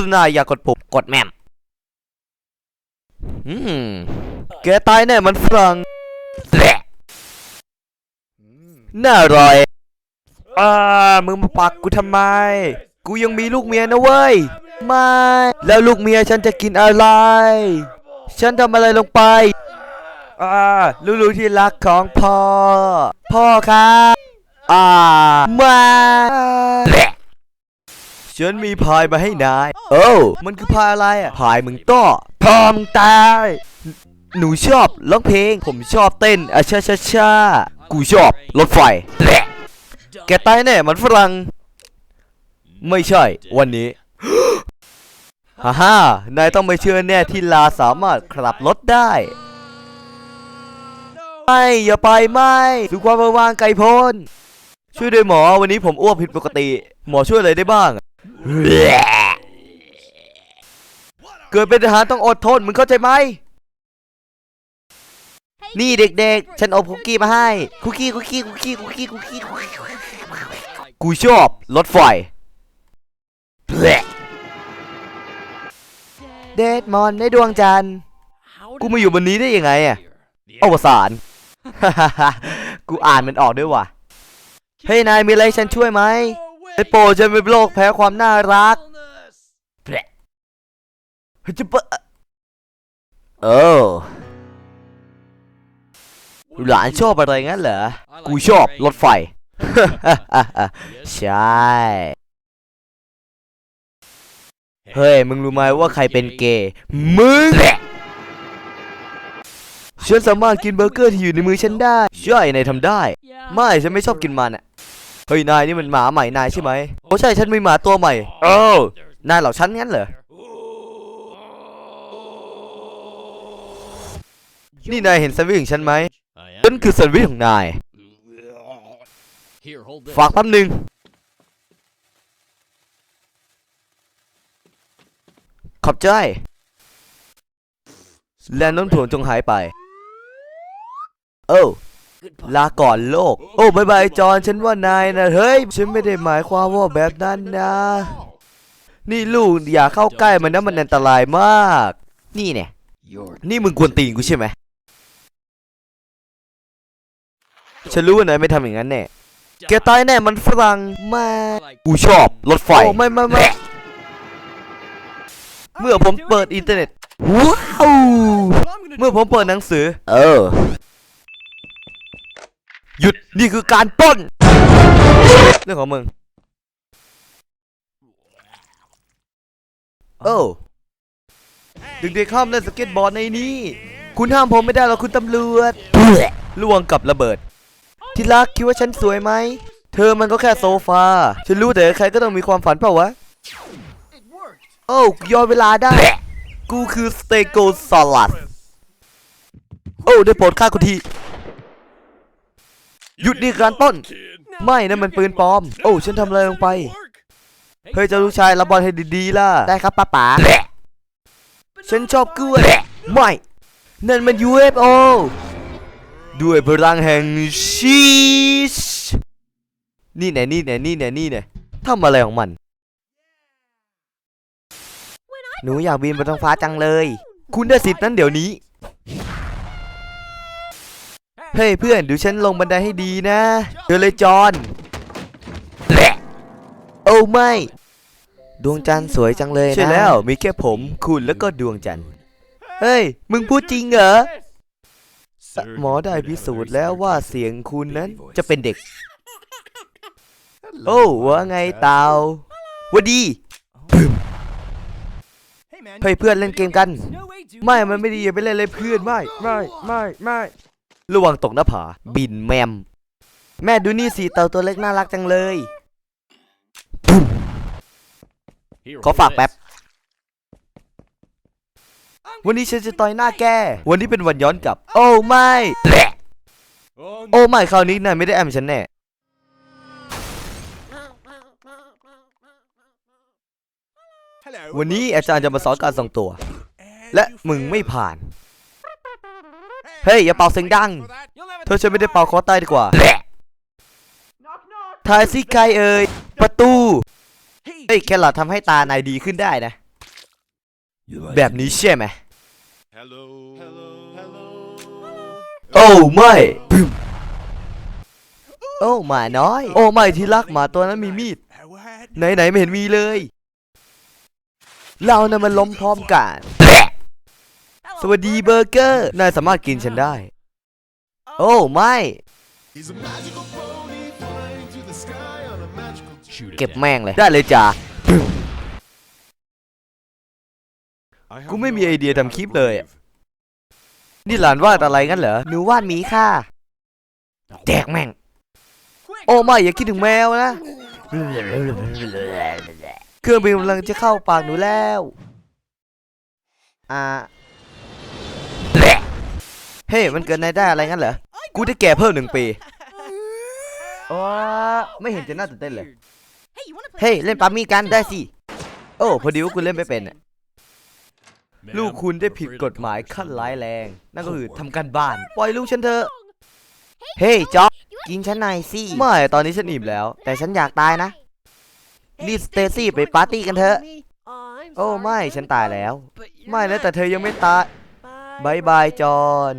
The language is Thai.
รุณาอย่ากดปุ่มกดแมมอืมแกตายแน่มันฝรั่งแหละน่าอร่อยอ่ามึงมาปักกูทำไม กูยังมีลูกเมียนะเว้ย ไม่ แล้วลูกเมียฉันจะกินอะไร ฉันทำอะไรลงไปอ่าลูกๆที่รักของพ่อ พ่อครับ อ่า มา ฉันมีพายมาให้นาย โอ้มันคือพายอะไรอะ พายมึงต้อพอมึงตาย หนูชอบร้องเพลง ผมชอบเต้นอะชาชาชากูชอบรถไฟแกตายแน่มันฝรั่ง ไม่ใช่ วันนี้ฮ่าฮ่านายต้องไม่เชื่อแน่ที่ลาสามารถขับรถได้ ไม่ อย่าไปไม่ดูความเบาบางไกลโพ้นช่วยด้วยหมอวันนี้ผมอ้วกผิดปกติ หมอช่วยอะไรได้บ้าง เกิดเป็นทหารต้องอดทนมึงเข้าใจไหม นี่เด็กๆ ฉันอาคุกกี้มาให้ คุกกี้คุกกี้คุกกี้คุกกี้คุกกี้กูชอบรถไฟเดดมอนในดวงจันทร์ กูมาอยู่บนนี้ได้ยังไงอะอวสานกูอ่านมันออกด้วยว่ะ เฮ้ยนายมีอะไรฉันช่วยไหม ไอโปรดฉันเป็นโรคแพ้ความน่ารักเฮ้ยจะเปะเออหลานชอบอะไรงั้นเหรอ กูชอบรถไฟ ใช่ เฮ้ย มึงรู้ไหมว่าใครเป็นเกย์ มึงฉันสามารถกินเบอร์เกอร์ที่อยู่ในมือฉันได้ ใช่นายทำได้ ไม่ ฉันไม่ชอบกินมันอะ เฮ้ยนายนี่มันหมาใหม่นายใช่ไหมโอ้ใช่ฉันมีหมาตัวใหม่เอ้านายเหล่าฉันงั้นเหรอนี่นายเห็นแซนด์วิชของฉันไหมฉันคือแซนด์วิชของนาย Here, hold this. ฝากแป๊บหนึ่งขอบใจ และน้ำถ่วงจงหายไป โอ้ ลาก่อนโลก โอ้บายบายจอนฉันว่านายนะเฮ้ย ฉันไม่ได้หมายความว่าแบบนั้นนะ นี่ลูกอย่าเข้าใกล้มันนะมันอันตรายมาก นี่เนี่ย Your นี่มึงกวนตีนกูใช่ไหมฉันรู้ว่านายไม่ทำอย่างนั้นแน่แกตายแน่มันฝรั่งแม่กูชอบรถไฟโอ้ไม่ไม่ไม่เมื่อผมเปิดอินเทอร์เน็ตว้าวเมื่อผมเปิดหนังสือ เออ หยุดนี่คือการปล้น เรื่องของมึง โอ้เด็กๆห้ามเล่นสเก็ตบอร์ดในนี้ คุณห้ามผมไม่ได้หรอกคุณตำรวจล่วงกับระเบิด ที่รักคิดว่าฉันสวยไหม เธอมันก็แค่โซฟา ฉันรู้แต่ใครก็ต้องมีความฝันเปล่าวะ โอ้ย้อนเวลาได้ กูคือสเตโกซอลัสโอ้ ได้โปรดฆ่ากูที หยุดนี่การต้น ไม่นะมันปืนปลอม โอ้ฉันทำอะไรลงไป เฮ้ยเจ้าลูกชายรับบอลให้ดีๆล่ะ ได้ครับป้าป๋าฉันชอบกล้วย ไม่ นั่นมัน UFO ด้วยพลังแห่งชีส นี่แน่นี่แน่นี่แน่นี่แน่ทำอะไรของมัน หนูอยากบินบนท้องฟ้าจังเลย คุณได้สิทธิ์นั้นเดี๋ยวนี้ เฮ้ยเพื่อนดูฉันลงบันไดให้ดีนะเดินเลยจอนโอ้ไม่ ดวงจันทร์สวยจังเลยนะใช่แล้วมีแค่ผมคุณแล้วก็ดวงจันทร์เฮ้ย มึงพูดจริงเหรอหมอได้พิสูจน์แล้วว่าเสียงคุณนั้นจะเป็นเด็ก โอ้ว่าไงเตาหวัดดีเฮ้ยเพื่อนเล่นเกมกัน ไม่มันไม่ดีอย่าไปเล่นเลยเพื่อนไม่ไม่ไม่ไม่ ระวังตกหน้าผา บินแมม แม่ดูนี่สิเต่าตัวเล็กน่ารักจังเลย Here, ขอ hold ฝากแป๊บ this. วันนี้ฉันจะต่อยหน้าแก วันนี้เป็นวันย้อนกลับ โอ้ไม่โอ้ไม่คราวนี้นายไม่ได้แอมฉันแน่ วันนี้อาจารย์จะมาสอนการทรงตัว และมึงไม่ผ่าน เฮ้ย อย่าเป่าเสียงดัง เธอฉันไม่ได้เป่าคอตายดีกว่าทายสิใครเอ่ย ประตู เฮ้ย แครอททำให้ตานายดีขึ้นได้นะ แบบนี้ใช่ไหม Hello. Hello. Hello. โอ้ไม่บึ้มโอ้หมาน้อย โอ้ไม่ที่รักหมาตัวนั้นมีมีด What? ไหนไหนไม่เห็นมีเลย เรานะ่ะมันล้มพร้อมกัน สวัสดีเบอร์เกอร์ นายสามารถกินฉันได้ โอ้ไม่ He's a magical pony flying through the sky on a magical Shoot เก็บแม่งเลย ได้เลยจ้า กูไม่มีไอเดียทำคลิปเลยอะนี่หลานวาดอะไรกันเหรอ หนูวาดหมีค่ะ แจกแม่ง โอ้ไม่อย่าคิดถึงแมวนะ เครื่องบินกำลังจะเข้าปากหนูแล้ว อ่า เฮ้ยมันเกิดนายได้อะไรงั้นเหรอ กูได้แก่เพิ่มหนึ่งปีโอ๋อไม่เห็นจะน่าตื่นเต้นเลย เฮ้ย เล่นปามี่กันได้สิ โอ้ พอดีว่าคุณเล่นไม่เป็นอะลูกคุณได้ผิดกฎหมายขั้นร้ายแรง นั่นก็คือทำการบ้าน ปล่อยลูกฉันเถอะ เฮ้ยจ๊อกกินฉันหน่อยสิ ไม่ ตอนนี้ฉันอิ่มแล้ว แต่ฉันอยากตายนะ รีบสเตซี่ไปปาร์ตี้กันเถอะ โอ้ไม่ ฉันตายแล้ว ไม่แล้วแต่เธอยังไม่ตายบายบายจอห์น